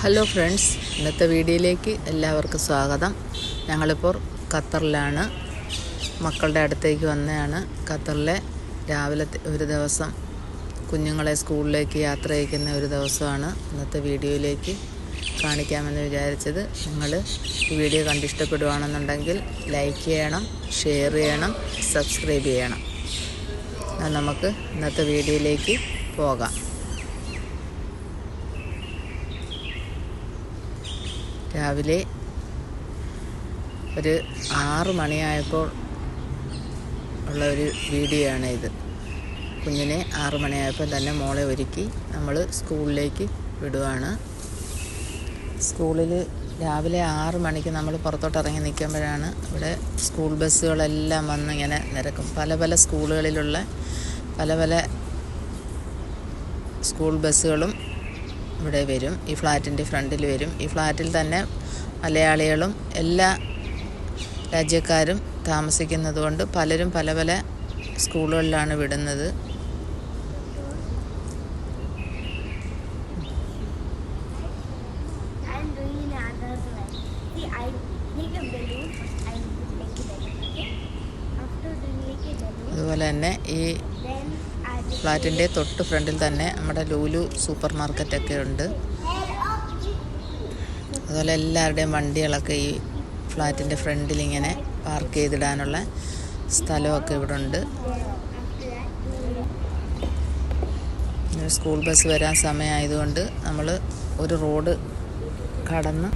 Hello friends ഇന്നത്തെ വീഡിയോയിലേക്ക് എല്ലാവർക്കും സ്വാഗതം. ഞങ്ങളിപ്പോൾ ഖത്തറിലാണ്. മക്കളുടെ അടുത്തേക്ക് വന്നതാണ്. ഖത്തറിലെ രാവിലെ ഒരു ദിവസം കുഞ്ഞുങ്ങളെ സ്കൂളിലേക്ക് യാത്ര അയക്കുന്ന ഒരു ദിവസമാണ് ഇന്നത്തെ വീഡിയോയിലേക്ക് കാണിക്കാമെന്ന് വിചാരിച്ചത്. നിങ്ങൾ ഈ വീഡിയോ കണ്ടിഷ്ടപ്പെടുകയാണെന്നുണ്ടെങ്കിൽ ലൈക്ക് ചെയ്യണം ഷെയർ ചെയ്യണം സബ്സ്ക്രൈബ് ചെയ്യണം. നമുക്ക് ഇന്നത്തെ വീഡിയോയിലേക്ക് പോകാം. രാവിലെ ഒരു ആറ് മണിയായപ്പോൾ ഉള്ള ഒരു വീഡിയോ ആണ് ഇത്. കുഞ്ഞിനെ ആറു മണിയായപ്പോൾ തന്നെ മോളെ ഒരുക്കി നമ്മൾ സ്കൂളിലേക്ക് വിടുവാണ്. സ്കൂളിൽ രാവിലെ ആറ് മണിക്ക് നമ്മൾ പുറത്തോട്ട് ഇറങ്ങി നിൽക്കുമ്പോഴാണ് ഇവിടെ സ്കൂൾ ബസ്സുകളെല്ലാം വന്ന് ഇങ്ങനെ നിരക്കും. പല പല സ്കൂളുകളിലുള്ള പല പല സ്കൂൾ ബസ്സുകളും ഇവിടെ വരും ഈ ഫ്ലാറ്റിന്റെ ഫ്രണ്ടിൽ വരും. ഈ ഫ്ലാറ്റിൽ തന്നെ മലയാളികളും എല്ലാ രാജ്യക്കാരും താമസിക്കുന്നതുകൊണ്ട് പലരും പല പല സ്കൂളുകളിലാണ് വിടുന്നത്. അതുപോലെ തന്നെ ഈ ഫ്ലാറ്റിന്റെ തൊട്ട് ഫ്രണ്ടിൽ തന്നെ നമ്മുടെ ലൂലു സൂപ്പർ മാർക്കറ്റൊക്കെ ഉണ്ട്. അതുപോലെ എല്ലാവരുടെയും വണ്ടികളൊക്കെ ഈ ഫ്ലാറ്റിന്റെ ഫ്രണ്ടിൽ ഇങ്ങനെ പാർക്ക് ചെയ്തിടാനുള്ള സ്ഥലമൊക്കെ ഇവിടെ ഉണ്ട് സ്കൂൾ ബസ് വരാൻ സമയമായതുകൊണ്ട് നമ്മൾ ഒരു റോഡ് കടന്ന്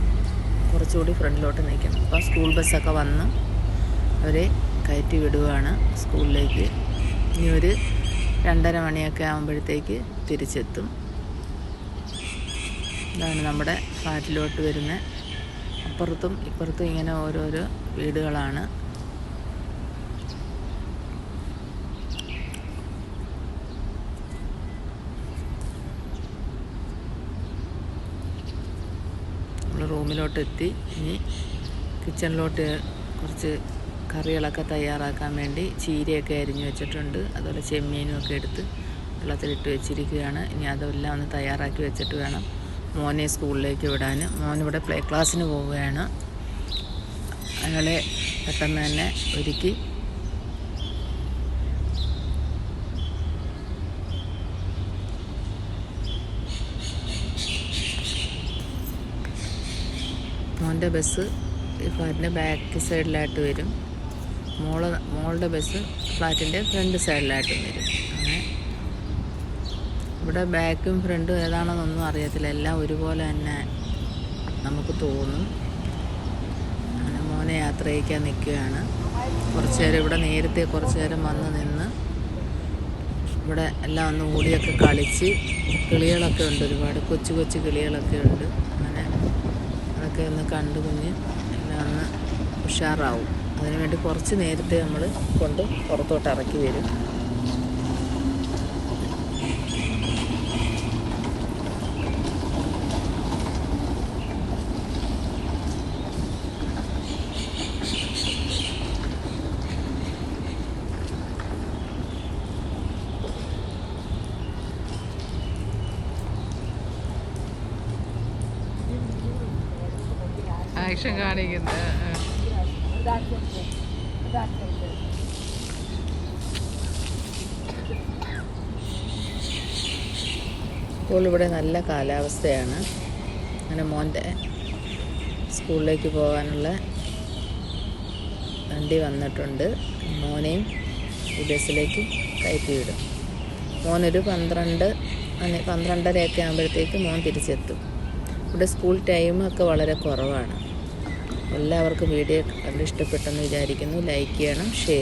കുറച്ചുകൂടി ഫ്രണ്ടിലോട്ട് നിൽക്കണം. അപ്പോൾ സ്കൂൾ ബസ്സൊക്കെ വന്ന് അവരെ കയറ്റി വിടുകയാണ് സ്കൂളിലേക്ക്. ഇനി ഒരു രണ്ടര മണിയൊക്കെ ആകുമ്പോഴത്തേക്ക് തിരിച്ചെത്തും. ഇതാണ് നമ്മുടെ ഫ്ലാറ്റിലോട്ട് വരുന്ന അപ്പുറത്തും ഇപ്പുറത്തും ഇങ്ങനെ ഓരോരോ വീടുകളാണ്. റൂമിലോട്ട് എത്തി ഇനി കിച്ചണിലോട്ട് കുറച്ച് കറികളൊക്കെ തയ്യാറാക്കാൻ വേണ്ടി ചീരയൊക്കെ അരിഞ്ഞു വെച്ചിട്ടുണ്ട്. അതുപോലെ ചെമ്മീനും ഒക്കെ എടുത്ത് വെള്ളത്തിലിട്ട് വെച്ചിരിക്കുകയാണ്. ഇനി അതെല്ലാം ഒന്ന് തയ്യാറാക്കി വെച്ചിട്ട് വേണം മോനെ സ്കൂളിലേക്ക് വിടാൻ മോനിവിടെ പ്ലേ ക്ലാസ്സിന് പോവുകയാണ്. അയാളെ പെട്ടെന്ന് തന്നെ ഒരുക്കി മോന്റെ ബസ് ഈ ഫ്ലാറ്റിന്റെ ബാക്ക് സൈഡിലായിട്ട് വരും. മോൾ മോളുടെ ബസ് ഫ്ലാറ്റിന്റെ ഫ്രണ്ട് സൈഡിലായിട്ട് വരും. അങ്ങനെ ഇവിടെ ബാക്കും ഫ്രണ്ടും ഏതാണെന്നൊന്നും അറിയത്തില്ല. എല്ലാം ഒരുപോലെ തന്നെ നമുക്ക് തോന്നും. അങ്ങനെ മോനെ യാത്ര ചെയ്യിക്കാൻ നിൽക്കുകയാണ്. കുറച്ച് നേരം ഇവിടെ നേരത്തെ കുറച്ച് നേരം വന്ന് നിന്ന് ഇവിടെ എല്ലാം ഒന്ന് ഓടിയൊക്കെ കളിച്ച് കിളികളൊക്കെ ഉണ്ട് ഒരുപാട്. കൊച്ചു കൊച്ചു കിളികളൊക്കെ ഉണ്ട്. അങ്ങനെ അതൊക്കെ ഒന്ന് കണ്ടു കുഞ്ഞ് എല്ലാം ഒന്ന് ഉഷാറാവും. അതിനുവേണ്ടി കുറച്ച് നേരത്തെ നമ്മൾ കൊണ്ട് പുറത്തോട്ട് ഇറക്കി വരും. ആക്ഷൻ കാണിക്കുന്നത് ഇപ്പോൾ ഇവിടെ നല്ല കാലാവസ്ഥയാണ്. അങ്ങനെ മോന്റെ സ്കൂളിലേക്ക് പോകാനുള്ള വണ്ടി വന്നിട്ടുണ്ട്. മോനെയും ഈ ബസ്സിലേക്ക് കയറ്റി വിടും. മോനൊരു പന്ത്രണ്ട് പന്ത്രണ്ടരയൊക്കെ ആകുമ്പോഴത്തേക്ക് മോൻ തിരിച്ചെത്തും. ഇവിടെ സ്കൂൾ ടൈമൊക്കെ വളരെ കുറവാണ്. എല്ലാവർക്കും വീഡിയോ കണ്ട് ഇഷ്ടപ്പെട്ടെന്ന് വിചാരിക്കുന്നു. ലൈക്ക് ചെയ്യണം ഷെയർ